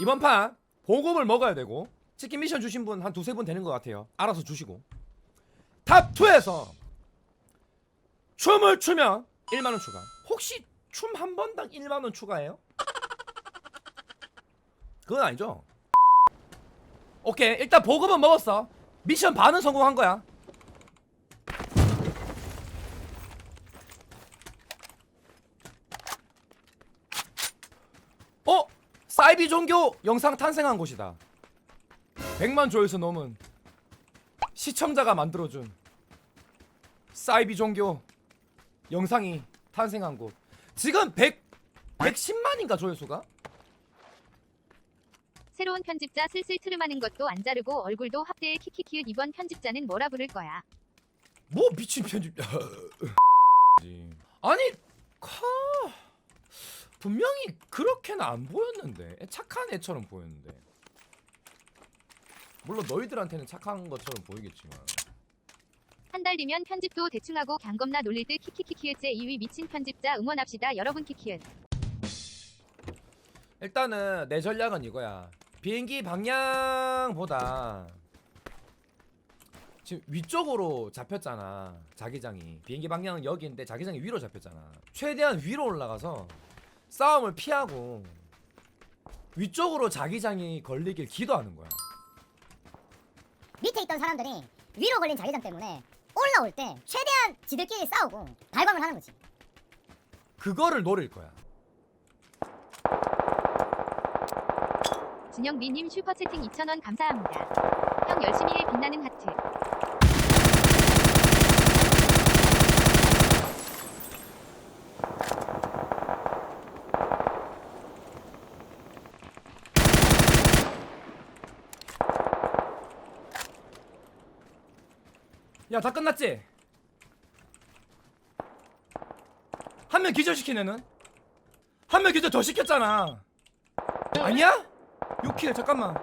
이번 판 보급을 먹어야 되고 치킨 미션 주신 분 한 두세 분 되는 것 같아요. 알아서 주시고 탑 2에서 춤을 추면 1만 원 추가. 혹시 춤 한 번당 1만 원 추가해요? 그건 아니죠. 오케이 일단 보급은 먹었어. 미션 반은 성공한 거야. 5 종교 영상 탄생한 곳이다. 100만 조회수 넘은 시청자가 만들어준 사이비 종교 영상이 탄생한 곳. 지금 100 110만인가 조회수가? 새로운 편집자 슬슬 트름하는 것도 안 자르고 얼굴도 확대해 키키키읒 이번 편집자는 뭐라 부를 거야? 뭐 미친 편집 아니 카 분명히 그렇게는 안 보였는데. 착한 애처럼 보였는데. 물론 너희들한테는 착한 것처럼 보이겠지만. 한달 뒤면 편집도 대충 하고 갱 겁나 놀릴 듯 키키키키읒 제 2위 미친 편집자 응원합시다 여러분 키키읒. 일단은 내 전략은 이거야. 비행기 방향보다 지금 위쪽으로 잡혔잖아 자기장이. 비행기 방향은 여기인데 자기장이 위로 잡혔잖아. 최대한 위로 올라가서 싸움을 피하고 위쪽으로 자기장이 걸리길 기도하는 거야 밑에 있던 사람들이 위로 걸린 자기장 때문에 올라올 때 최대한 지들끼리 싸우고 발광을 하는 거지. 그거를 노릴 거야 진영리님 슈퍼채팅 2,000원 감사합니다. 형 열심히 해 빛나는 하트. 야 다 끝났지? 한 명 기절시키네는? 한 명 기절 더 시켰잖아 아니야? 6킬 잠깐만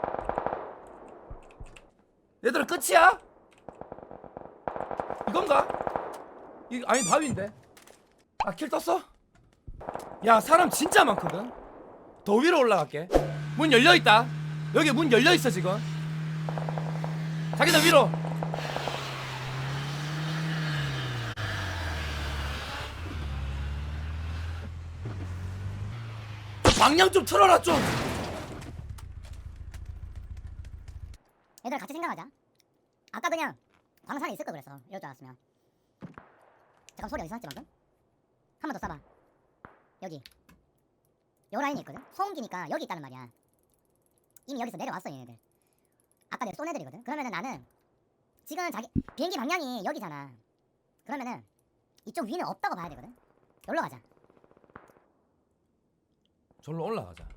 얘들아 끝이야? 이건가? 이 아니 바위인데 아 킬 떴어? 야 사람 진짜 많거든 더 위로 올라갈게 문 열려있다 여기 문 열려있어 지금 자기들 위로 방향 좀 틀어라 좀 얘들아 같이 생각하자. 아까 그냥 광산에 있을 거 그랬어. 이럴 줄 알았으면. 잠깐 소리 어디서 났지 방금? 한 번 더 쏴봐. 여기. 요 라인에 있거든. 소음기니까 여기 있다는 말이야. 이미 여기서 내려왔어 얘네들. 아까 내가 쏜 애들이거든. 그러면은 나는 지금 자기 비행기 방향이 여기잖아. 그러면은 이쪽 위는 없다고 봐야 되거든. 여기로 가자. 절로 올라가자.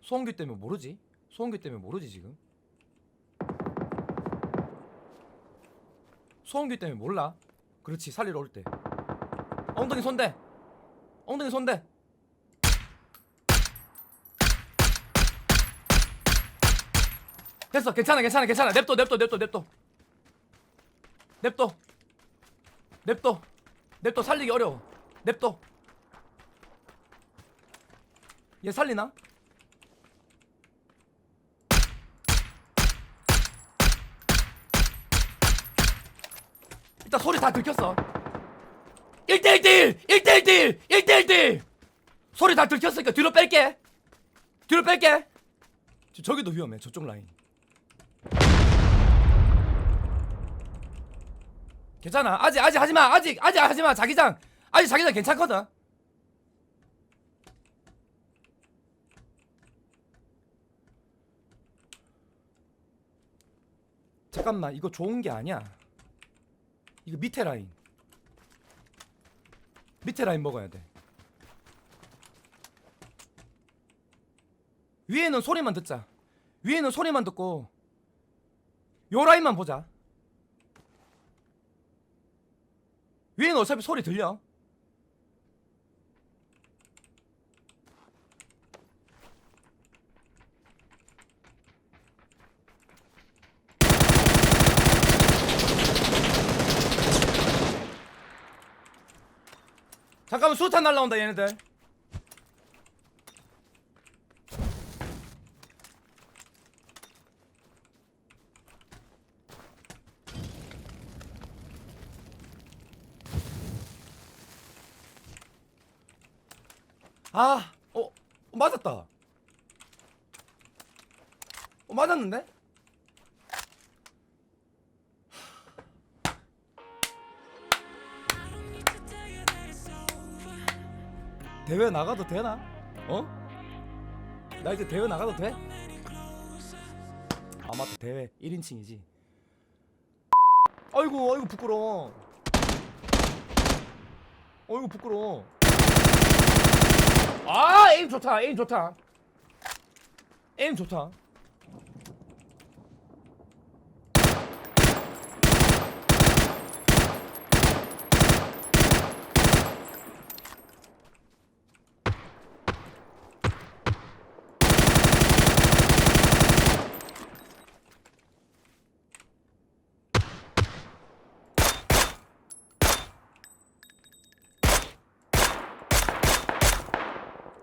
소음기 때문에 모르지? 소음기 때문에 모르지 지금? 소음기 때문에 몰라. 그렇지 살리러 올 때. 엉덩이 손대. 엉덩이 손대 됐어 괜찮아 괜찮아 괜찮아. 냅둬 냅둬 냅둬 냅둬. 냅둬. 냅둬. 냅둬 살리기 어려워. 냅둬. 얘 살리나? 일단 소리 다 들켰어. 1대1대1 1대1대1 1대1대1 소리 다 들켰으니까 뒤로 뺄게. 뒤로 뺄게. 저- 저기도 위험해 저쪽 라인 괜찮아. 아직 아직 하지마. 아직 아직 하지마. 자기장. 아직 자기장 괜찮거든. 잠깐만. 이거 좋은 게 아니야. 이거 밑에 라인. 밑에 라인 먹어야 돼. 위에는 소리만 듣자. 위에는 소리만 듣고 요 라인만 보자 위에 어차피 소리 들려? 잠깐만 수탄 날라온다 얘네들. 아, 어, 어, 맞았다. 어, 맞았는데? 대회 나가도 되나? 어? 나 이제 대회 나가도 돼? 아 맞다 대회 1인칭이지 아이고 아이고 부끄러워 어이구 부끄러워 아 에임 좋다 에임 좋다. 에임 좋다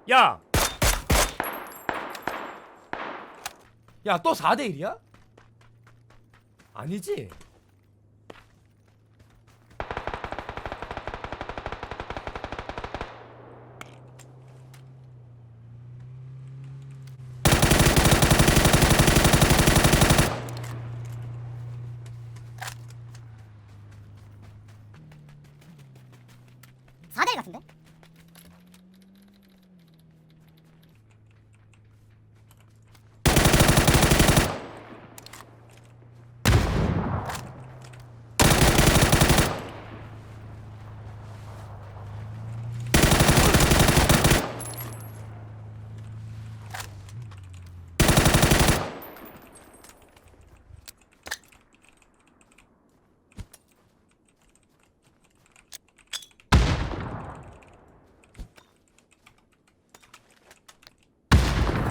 야! 야, 또 4대 1이야? 아니지?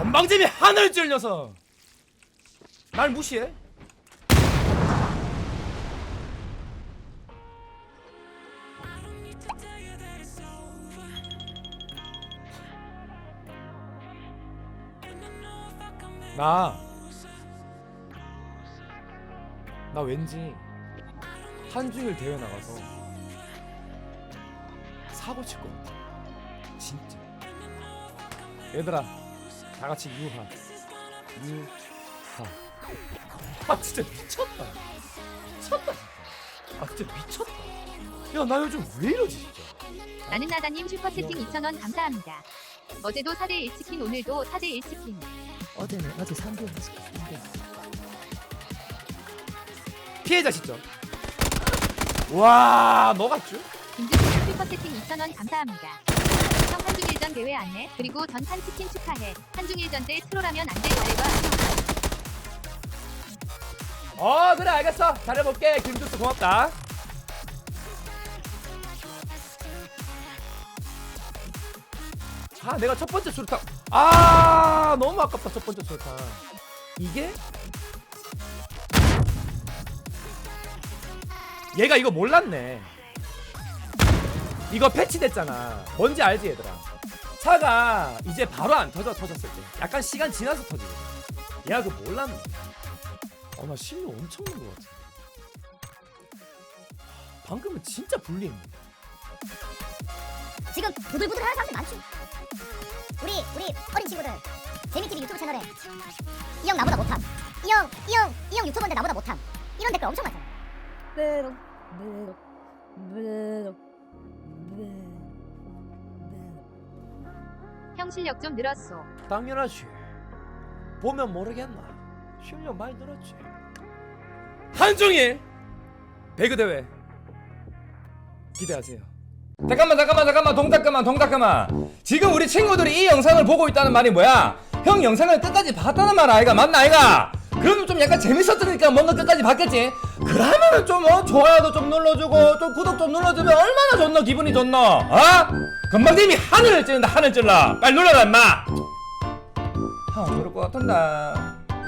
건방짐이 하늘 찔려서 날 무시해? 나, 나 왠지 한중일 대회 나가서 사고 칠 것 같아. 진짜. 얘들아, 다 같이 유하 유하 아 진짜 미쳤다 미쳤다 아 진짜 미쳤다 야 나 요즘 왜 이러지 진짜 나는 나다님 슈퍼채팅 2,000원 감사합니다. 어제도 4대1 치킨 오늘도 4대1 치킨. 어제는 어제 3대 했을 거 3대. 피해자 시점 와 너같죠? 김주수 슈퍼채팅 2,000원 감사합니다. 형 한중일전 대회 안내 그리고 전판 치킨 축하해. 한중일전 때 트롤하면 안돼 말해봐. 어 그래 알겠어. 잘해볼게. 김주스 고맙다. 아 내가 첫 번째 수류탄. 아 너무 아깝다 첫 번째 수류탄. 이게? 얘가 이거 몰랐네 이거 패치됐잖아. 뭔지 알지 얘들아? 차가 이제 바로 안 터져 터졌을 때. 약간 시간 지나서 터지거든 얘가 그거 몰랐네. 어나 실력 엄청 는것 같아. 방금은 진짜 불리했네 지금 부들부들하는 사람들 많지. 우리 우리 어린 친구들. 재미TV 유튜브 채널에. 이 형 나보다 못함. 이 형 이 형 이 형 유튜버인데 나보다 못함. 이런 댓글 엄청 많잖아. 메롱 메롱 메롱 메롱 형 실력 좀 늘었소. 당연하지. 보면 모르겠나. 실력 많이 늘었지. 한종일 배그 대회 기대하세요. 잠깐만 잠깐만 잠깐만. 동작 그만 동작 그만. 지금 우리 친구들이 이 영상을 보고 있다는 말이 뭐야? 형 영상을 끝까지 봤다는 말 아이가 맞나 아이가? 그러면 좀 약간 재밌었으니까 뭔가 끝까지 봤겠지 그러면은 좀 어, 좋아요도 좀 눌러주고 좀 구독 좀 눌러주면 얼마나 좋노 기분이 좋노? 어? 금방 님이 하늘을 찌른다 하늘 찔러. 빨리 눌러라 임마. 형 그럴 것 같은데